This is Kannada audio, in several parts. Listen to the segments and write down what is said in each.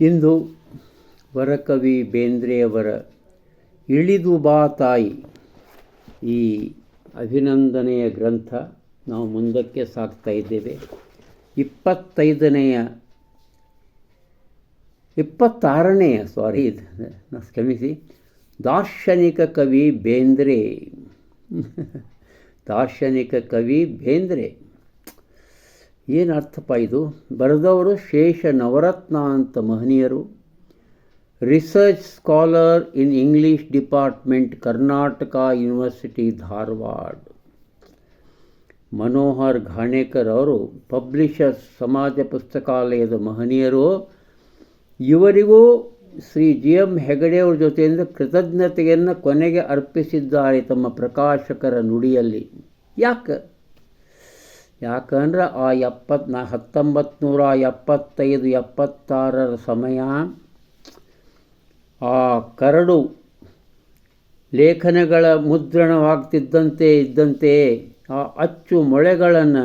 ಇಂದು ವರಕವಿ ಬೇಂದ್ರೆಯವರ ಇಳಿದು ಬಾ ತಾಯಿ. ಈ ಅಭಿನಂದನೆಯ ಗ್ರಂಥ ನಾವು ಮುಂದಕ್ಕೆ ಸಾಕ್ತಾ ಇದ್ದೇವೆ. ಇಪ್ಪತ್ತೈದನೆಯ, ಇಪ್ಪತ್ತಾರನೆಯ ಸಾರಿ ಕ್ಷಮಿಸಿ. ದಾರ್ಶನಿಕ ಕವಿ ಬೇಂದ್ರೆ. ದಾರ್ಶನಿಕ ಕವಿ ಬೇಂದ್ರೆ. ಏನು ಇದು? ಬರೆದವರು ಶೇಷ ನವರತ್ನ ಅಂತ ಮಹನೀಯರು. Research scholar in English department, Karnataka University, Dharwad. Manohar Ghanekar ಅವರು ಪಬ್ಲಿಷರ್ಸ್ ಸಮಾಜ ಪುಸ್ತಕಾಲಯದ ಮಹನೀಯರು. ಇವರಿಗೂ ಶ್ರೀ ಜಿ ಎಂ ಹೆಗಡೆಯವ್ರ ಜೊತೆಯಿಂದ ಕೃತಜ್ಞತೆಯನ್ನು ಕೊನೆಗೆ ಅರ್ಪಿಸಿದ್ದಾರೆ ತಮ್ಮ ಪ್ರಕಾಶಕರ ನುಡಿಯಲ್ಲಿ. ಯಾಕೆ? ಯಾಕಂದ್ರೆ ಆ ಎಪ್ಪತ್ ನಾ ಹತ್ತೊಂಬತ್ತು ನೂರ ಎಪ್ಪತ್ತೈದು, ಎಪ್ಪತ್ತಾರರ ಸಮಯ ಆ ಕರಡು ಲೇಖನಗಳ ಮುದ್ರಣವಾಗ್ತಿದ್ದಂತೆ ಇದ್ದಂತೆ ಆ ಅಚ್ಚು ಮೊಳೆಗಳನ್ನು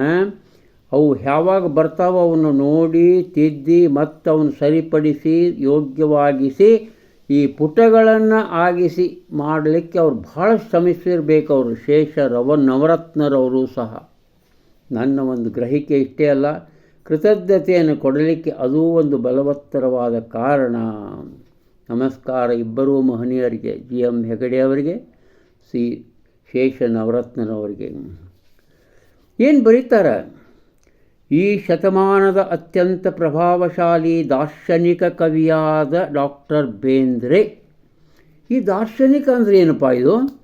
ಅವು ಯಾವಾಗ ಬರ್ತಾವೋ ಅವನ್ನು ನೋಡಿ, ತಿದ್ದಿ ಮತ್ತು ಅವನು ಸರಿಪಡಿಸಿ, ಯೋಗ್ಯವಾಗಿಸಿ, ಈ ಪುಟಗಳನ್ನು ಆಗಿಸಿ ಮಾಡಲಿಕ್ಕೆ ಅವ್ರು ಭಾಳ ಶ್ರಮಿಸಿರ್ಬೇಕು ಅವರು. ಶೇಷ ರವ ನವರತ್ನರವರು ಸಹ. ನನ್ನ ಒಂದು ಗ್ರಹಿಕೆ ಇಷ್ಟೇ ಅಲ್ಲ. ಕೃತಜ್ಞತೆಯನ್ನು ಕೊಡಲಿಕ್ಕೆ ಅದೂ ಒಂದು ಬಲವತ್ತರವಾದ ಕಾರಣ. ನಮಸ್ಕಾರ ಇಬ್ಬರೂ ಮಹನೀಯರಿಗೆ, ಜಿ ಎಂ ಹೆಗಡೆಯವರಿಗೆ ಸಿ ಶೇಷ ನವರತ್ನರವರಿಗೆ ಏನು ಬರೀತಾರೆ? ಈ ಶತಮಾನದ ಅತ್ಯಂತ ಪ್ರಭಾವಶಾಲಿ ದಾರ್ಶನಿಕ ಕವಿಯಾದ ಡಾಕ್ಟರ್ ಬೇಂದ್ರೆ. ಈ ದಾರ್ಶನಿಕ ಅಂದರೆ ಏನಪ್ಪ ಇದು?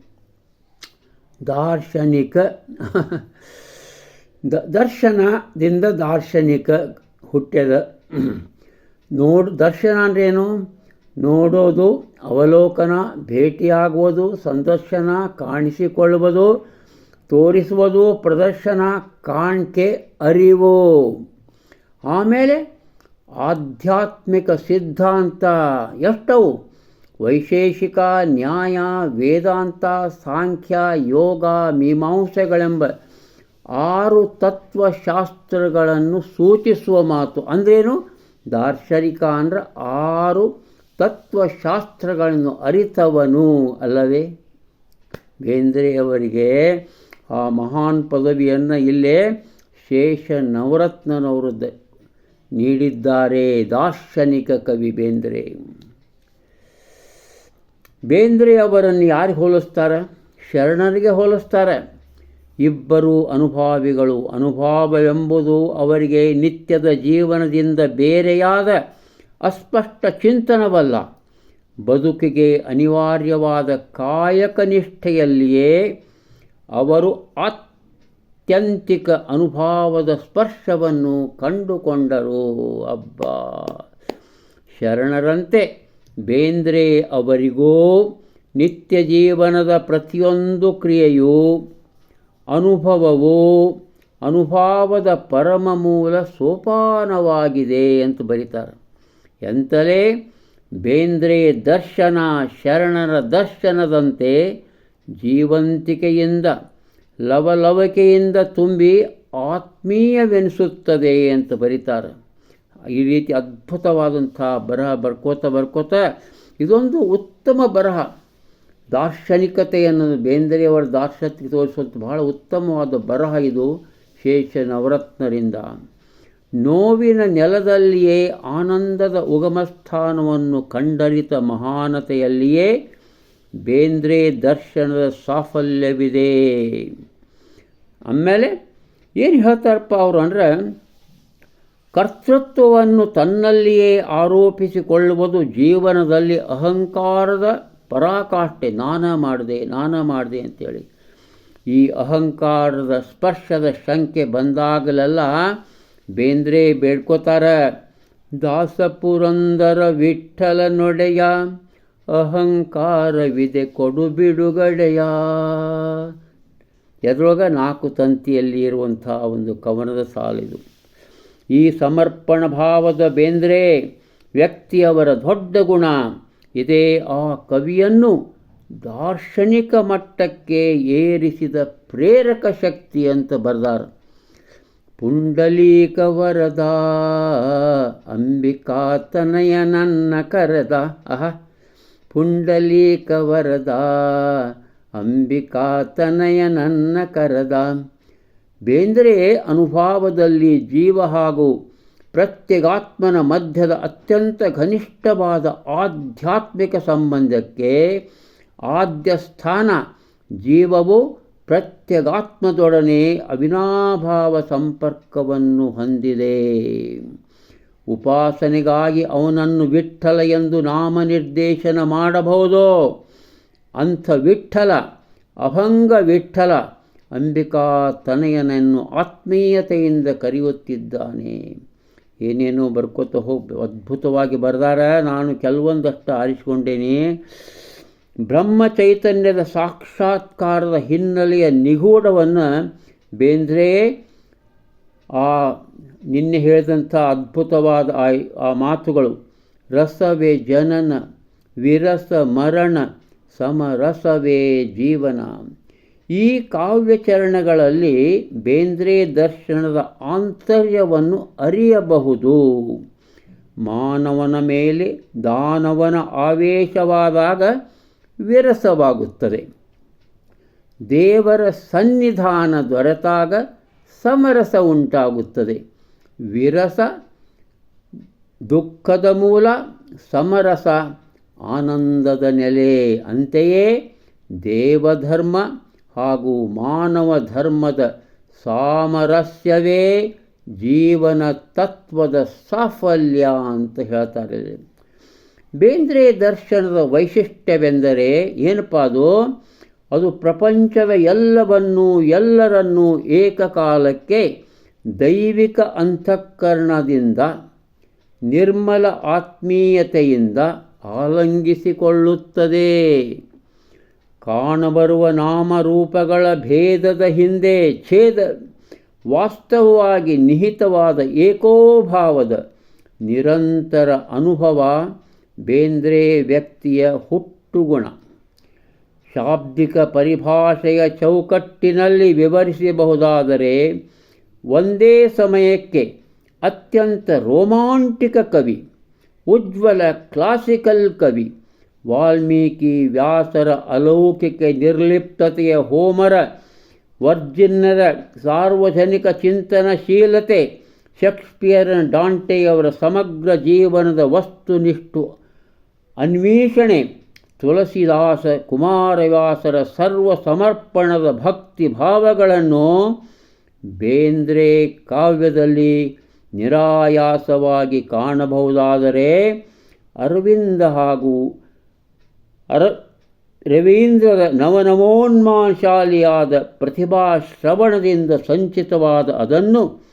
ದಾರ್ಶನಿಕ. ದ ದರ್ಶನದಿಂದ ದಾರ್ಶನಿಕ ಹುಟ್ಟ್ಯದ ನೋಡು, ದರ್ಶನ ಅಂದ್ರೇನು? ನೋಡೋದು, ಅವಲೋಕನ, ಭೇಟಿಯಾಗುವುದು, ಸಂದರ್ಶನ ಕಾಣಿಸಿಕೊಳ್ಳುವುದು, ತೋರಿಸುವುದು, ಪ್ರದರ್ಶನ ಕಾಣಿಕೆ, ಅರಿವು. ಆಮೇಲೆ ಆಧ್ಯಾತ್ಮಿಕ ಸಿದ್ಧಾಂತ, ಎಷ್ಟವು? ವೈಶೇಷಿಕ ನ್ಯಾಯ, ವೇದಾಂತ, ಸಾಂಖ್ಯ, ಯೋಗ, ಮೀಮಾಂಸೆಗಳೆಂಬ ಆರು ತತ್ವಶಾಸ್ತ್ರಗಳನ್ನು ಸೂಚಿಸುವ ಮಾತು ಅಂದ್ರೇನು? ದಾರ್ಶನಿಕ ಅಂದರೆ ಆರು ತತ್ವಶಾಸ್ತ್ರಗಳನ್ನು ಅರಿತವನು ಅಲ್ಲವೇ? ಬೇಂದ್ರೆಯವರಿಗೆ ಆ ಮಹಾನ್ ಪದವಿಯನ್ನು ಇಲ್ಲೇ ಶೇಷ ನವರತ್ನನವರು ದ ನೀಡಿದ್ದಾರೆ ದಾರ್ಶನಿಕ ಕವಿ ಬೇಂದ್ರೆ. ಬೇಂದ್ರೆ ಅವರನ್ನು ಯಾರಿಗೆ ಹೋಲಿಸ್ತಾರೆ? ಶರಣರಿಗೆ ಹೋಲಿಸ್ತಾರೆ. ಇಬ್ಬರು ಅನುಭಾವಿಗಳು. ಅನುಭಾವವೆಂಬುದು ಅವರಿಗೆ ನಿತ್ಯದ ಜೀವನದಿಂದ ಬೇರೆಯಾದ ಅಸ್ಪಷ್ಟ ಚಿಂತನವಲ್ಲ. ಬದುಕಿಗೆ ಅನಿವಾರ್ಯವಾದ ಕಾಯಕ ನಿಷ್ಠೆಯಲ್ಲಿಯೇ ಅವರು ಅತ್ಯಂತಿಕ ಅನುಭಾವದ ಸ್ಪರ್ಶವನ್ನು ಕಂಡುಕೊಂಡರು. ಅಬ್ಬ! ಶರಣರಂತೆ, ಬೇಂದ್ರೆ ಅವರಿಗೂ ನಿತ್ಯ ಜೀವನದ ಪ್ರತಿಯೊಂದು ಕ್ರಿಯೆಯೂ ಅನುಭವವು ಅನುಭಾವದ ಪರಮ ಮೂಲ ಸೋಪಾನವಾಗಿದೆ ಅಂತ ಬರೀತಾರೆ. ಎಂತಲೇ ಬೇಂದ್ರೆ ದರ್ಶನ ಶರಣರ ದರ್ಶನದಂತೆ ಜೀವಂತಿಕೆಯಿಂದ, ಲವಲವಿಕೆಯಿಂದ ತುಂಬಿ ಆತ್ಮೀಯವೆನಿಸುತ್ತದೆ ಅಂತ ಬರೀತಾರೆ. ಈ ರೀತಿ ಅದ್ಭುತವಾದಂಥ ಬರಹ ಬರ್ಕೋತ ಬರ್ಕೋತ ಇದೊಂದು ಉತ್ತಮ ಬರಹ. ದಾರ್ಶನಿಕತೆಯನ್ನು ಬೇಂದ್ರೆಯವರ ದಾರ್ಶನಿಕ ತೋರಿಸುವಂಥ ಬಹಳ ಉತ್ತಮವಾದ ಬರಹ ಇದು ಶೇಷ ನವರತ್ನರಿಂದ ನೋವಿನ ನೆಲದಲ್ಲಿಯೇ ಆನಂದದ ಉಗಮಸ್ಥಾನವನ್ನು ಕಂಡರಿತ ಮಹಾನತೆಯಲ್ಲಿಯೇ ಬೇಂದ್ರೆ ದರ್ಶನದ ಸಾಫಲ್ಯವಿದೆ. ಆಮೇಲೆ ಏನು ಹೇಳ್ತಾರಪ್ಪ ಅವರು ಅಂದರೆ, ಕರ್ತೃತ್ವವನ್ನು ತನ್ನಲ್ಲಿಯೇ ಆರೋಪಿಸಿಕೊಳ್ಳುವುದು ಜೀವನದಲ್ಲಿ ಅಹಂಕಾರದ ಪರಾಕಾಷ್ಠೆ ನಾನ ಮಾಡಿದೆ ನಾನ ಮಾಡಿದೆ ಅಂತೇಳಿ. ಈ ಅಹಂಕಾರದ ಸ್ಪರ್ಶದ ಶಂಕೆ ಬಂದಾಗಲೆಲ್ಲ ಬೇಂದ್ರೆ ಬೇಡ್ಕೋತಾರ. ದಾಸಪುರಂದರ ವಿಠಲ ನೊಡೆಯ, ಅಹಂಕಾರವಿದೆ ಕೊಡು ಬಿಡುಗಡೆಯ. ಎದ್ರೊಳಗ ನಾಲ್ಕು ತಂತಿಯಲ್ಲಿ ಇರುವಂಥ ಒಂದು ಕವನದ ಸಾಲಿದು ಈ ಸಮರ್ಪಣ ಭಾವದ ಬೇಂದ್ರೆ ವ್ಯಕ್ತಿಯವರ ದೊಡ್ಡ ಗುಣ ಇದೇ ಆ ಕವಿಯನ್ನು ದಾರ್ಶನಿಕ ಮಟ್ಟಕ್ಕೆ ಏರಿಸಿದ ಪ್ರೇರಕ ಶಕ್ತಿ ಅಂತ ಬರೆದಾರ. ಪುಂಡಲೀಕ ವರದ ಅಂಬಿಕಾತನಯ ನನ್ನ ಕರೆದ, ಅಹ, ಪುಂಡಲೀಕ ವರದ ಅಂಬಿಕಾತನಯ ನನ್ನ ಕರೆದ. ಬೇಂದ್ರೆ ಅನುಭಾವದಲ್ಲಿ ಜೀವ ಹಾಗೂ ಪ್ರತ್ಯಗಾತ್ಮನ ಮಧ್ಯದ ಅತ್ಯಂತ ಘನಿಷ್ಠವಾದ ಆಧ್ಯಾತ್ಮಿಕ ಸಂಬಂಧಕ್ಕೆ ಆದ್ಯ ಸ್ಥಾನ ಜೀವವು ಪ್ರತ್ಯಗಾತ್ಮದೊಡನೆ ಅವಿನಾಭಾವ ಸಂಪರ್ಕವನ್ನು ಹೊಂದಿದೆ. ಉಪಾಸನೆಗಾಗಿ ಅವನನ್ನು ವಿಠಲ ಎಂದು ನಾಮನಿರ್ದೇಶನ ಮಾಡಬಹುದೋ? ಅಂಥ ವಿಠಲ ಅಭಂಗ ವಿಠಲ ಅಂಬಿಕಾ ತನಯನನ್ನು ಆತ್ಮೀಯತೆಯಿಂದ ಕರೆಯುತ್ತಿದ್ದಾನೆ. ಏನೇನೋ ಬರ್ಕೋತ ಹೋಗಿ ಅದ್ಭುತವಾಗಿ ಬರೆದಾರ, ನಾನು ಕೆಲವೊಂದಷ್ಟು ಆರಿಸಿಕೊಂಡೇನೆ. ಬ್ರಹ್ಮ ಚೈತನ್ಯದ ಸಾಕ್ಷಾತ್ಕಾರದ ಹಿನ್ನೆಲೆಯ ನಿಗೂಢವನ್ನು ಬೇಂದ್ರೆ, ಆ ನಿನ್ನೆ ಹೇಳಿದಂಥ ಅದ್ಭುತವಾದ ಆ ಆ ಮಾತುಗಳು, ರಸವೇ ಜನನ, ವಿರಸ ಮರಣ, ಸಮರಸವೇ ಜೀವನ. ಈ ಕಾವ್ಯಚರಣಗಳಲ್ಲಿ ಬೇಂದ್ರೆ ದರ್ಶನದ ಆಂತರ್ಯವನ್ನು ಅರಿಯಬಹುದು. ಮಾನವನ ಮೇಲೆ ದಾನವನ ಆವೇಶವಾದಾಗ ವಿರಸವಾಗುತ್ತದೆ. ದೇವರ ಸನ್ನಿಧಾನ ದೊರೆತಾಗ ಸಮರಸ ಉಂಟಾಗುತ್ತದೆ. ವಿರಸ, ದುಃಖದ ಮೂಲ, ಸಮರಸ, ಆನಂದದ ನೆಲೆ ಅಂತೆಯೇ ದೇವಧರ್ಮ ಹಾಗೂ ಮಾನವ ಧರ್ಮದ ಸಾಮರಸ್ಯವೇ ಜೀವನ ತತ್ವದ ಸಾಫಲ್ಯ ಅಂತ ಹೇಳ್ತಾರೆ. ಬೇಂದ್ರೆ ದರ್ಶನದ ವೈಶಿಷ್ಟ್ಯವೆಂದರೆ ಏನಪ್ಪ ಅದು? ಅದು ಪ್ರಪಂಚದ ಎಲ್ಲವನ್ನೂ ಎಲ್ಲರನ್ನೂ ಏಕಕಾಲಕ್ಕೆ ದೈವಿಕ ಅಂತಃಕರಣದಿಂದ, ನಿರ್ಮಲ ಆತ್ಮೀಯತೆಯಿಂದ ಆಲಂಗಿಸಿಕೊಳ್ಳುತ್ತದೆ. ಕಾಣಬರುವ ನಾಮರೂಪಗಳ ಭೇದದ ಹಿಂದೆ ಛೇದ ವಾಸ್ತವವಾಗಿ ನಿಹಿತವಾದ ಏಕೋಭಾವದ ನಿರಂತರ ಅನುಭವ ಬೇಂದ್ರೆ ವ್ಯಕ್ತಿಯ ಹುಟ್ಟುಗುಣ. ಶಾಬ್ದಿಕ ಪರಿಭಾಷೆಯ ಚೌಕಟ್ಟಿನಲ್ಲಿ ವಿವರಿಸಬಹುದಾದರೆ ಒಂದೇ ಸಮಯಕ್ಕೆ ಅತ್ಯಂತ ರೋಮಾಂಟಿಕ ಕವಿ, ಉಜ್ವಲ ಕ್ಲಾಸಿಕಲ್ ಕವಿ ವಾಲ್ಮೀಕಿ ವ್ಯಾಸರ ಅಲೌಕಿಕ ನಿರ್ಲಿಪ್ತತೆಯ ಹೋಮರ, ವರ್ಜಿನ್ನರ ಸಾರ್ವಜನಿಕ ಚಿಂತನಶೀಲತೆ ಶೇಕ್ಸ್ಪಿಯರ್ನ ಡಾಂಟೆಯವರ ಸಮಗ್ರ ಜೀವನದ ವಸ್ತುನಿಷ್ಠು ಅನ್ವೇಷಣೆ, ತುಳಸಿದಾಸ ಕುಮಾರವ್ಯಾಸರ ಸರ್ವ ಸಮರ್ಪಣದ ಭಕ್ತಿ ಭಾವಗಳನ್ನು ಬೇಂದ್ರೆ ಕಾವ್ಯದಲ್ಲಿ ನಿರಾಯಾಸವಾಗಿ ಕಾಣಬಹುದಾದರೆ ಅರವಿಂದ ಹಾಗೂ ಅರ ರವೀಂದ್ರರ ನವನವೋನ್ಮಾಶಾಲಿಯಾದ ಪ್ರತಿಭಾ ಶ್ರವಣದಿಂದ ಸಂಚಿತವಾದ ಅದನ್ನು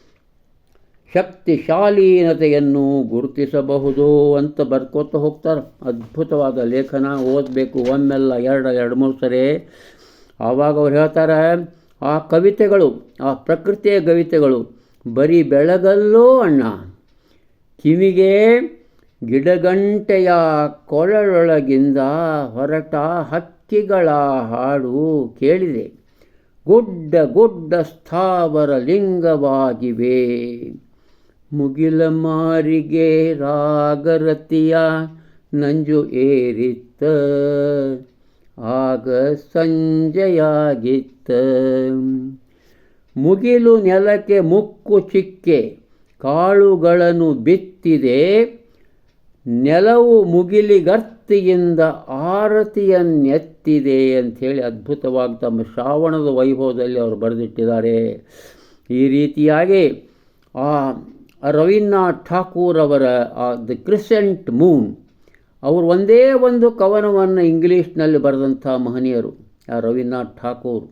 ಶಕ್ತಿಶಾಲೀನತೆಯನ್ನು ಗುರುತಿಸಬಹುದು ಅಂತ ಬರ್ಕೋತ ಹೋಗ್ತಾರೆ. ಅದ್ಭುತವಾದ ಲೇಖನ, ಓದಬೇಕು, ಒಮ್ಮೆಲ್ಲ ಎರಡು ಎರಡು, ಮೂರು ಸರಿ. ಆವಾಗ ಅವ್ರು ಹೇಳ್ತಾರೆ, ಆ ಕವಿತೆಗಳು, ಆ ಪ್ರಕೃತಿಯ ಕವಿತೆಗಳು ಬರೀ ಬೆಳಗಲ್ಲೋ ಅಣ್ಣ, ಕಿವಿಗೆ ಗಿಡಗಂಟೆಯ ಕೊಳಲೊಳಗಿಂದ ಹೊರಟ ಹಕ್ಕಿಗಳ ಹಾಡು ಕೇಳಿದೆ. ಗುಡ್ಡ ಗುಡ್ಡ ಸ್ಥಾವರ ಲಿಂಗವಾಗಿವೆ. ಮುಗಿಲ ಮಾರಿಗೆ ರಾಗರತಿಯ ನಂಜು ಏರಿತ್ತ. ಆಗ ಸಂಜೆಯಾಗಿತ್ತ. ಮುಗಿಲು ನೆಲಕ್ಕೆ ಮುಕ್ಕು ಚಿಕ್ಕೆ, ಕಾಳುಗಳನ್ನು ಬಿತ್ತಿದೆ. ನೆಲವು ಮುಗಿಲಿಗರ್ತಿಯಿಂದ ಆರತಿಯನ್ನೆತ್ತಿದೆ ಅಂಥೇಳಿ ಅದ್ಭುತವಾಗಿ ತಮ್ಮ ಶ್ರಾವಣದ ವೈಭವದಲ್ಲಿ ಅವರು ಬರೆದಿಟ್ಟಿದ್ದಾರೆ. ಈ ರೀತಿಯಾಗಿ ಆ ರವೀಂದ್ರನಾಥ್ ಠಾಕೂರ್ ಅವರ ದ ಕ್ರಿಸೆಂಟ್ ಮೂನ್, ಅವರು ಒಂದೇ ಒಂದು ಕವನವನ್ನು ಇಂಗ್ಲೀಷ್ನಲ್ಲಿ ಬರೆದಂಥ ಮಹನೀಯರು, ಆ ರವೀಂದ್ರನಾಥ್ ಠಾಕೂರ್.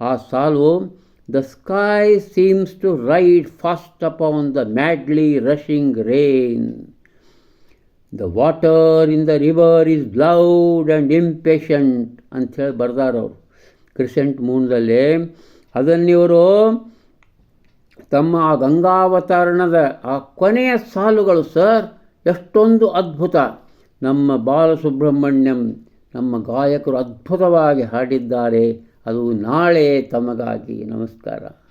ಆ ಸಾಲು, the sky seems to ride fast upon the madly rushing rain. The water in the river is loud and impatient ಅಂಥೇಳಿ ಬರ್ದಾರವರು ಕ್ರಿಸೆಂಟ್ ಮೂನ್ದಲ್ಲಿ ಅದನ್ನಿವರು ತಮ್ಮ ಆ ಗಂಗಾವತರಣದ ಆ ಕೊನೆಯ ಸಾಲುಗಳು, ಸರ್, ಎಷ್ಟೊಂದು ಅದ್ಭುತ. ನಮ್ಮ ಬಾಲಸುಬ್ರಹ್ಮಣ್ಯಂ, ನಮ್ಮ ಗಾಯಕರು ಅದ್ಭುತವಾಗಿ ಹಾಡಿದ್ದಾರೆ. ಅದು ನಾಳೆ ತಮಗಾಗಿ ನಮಸ್ಕಾರ.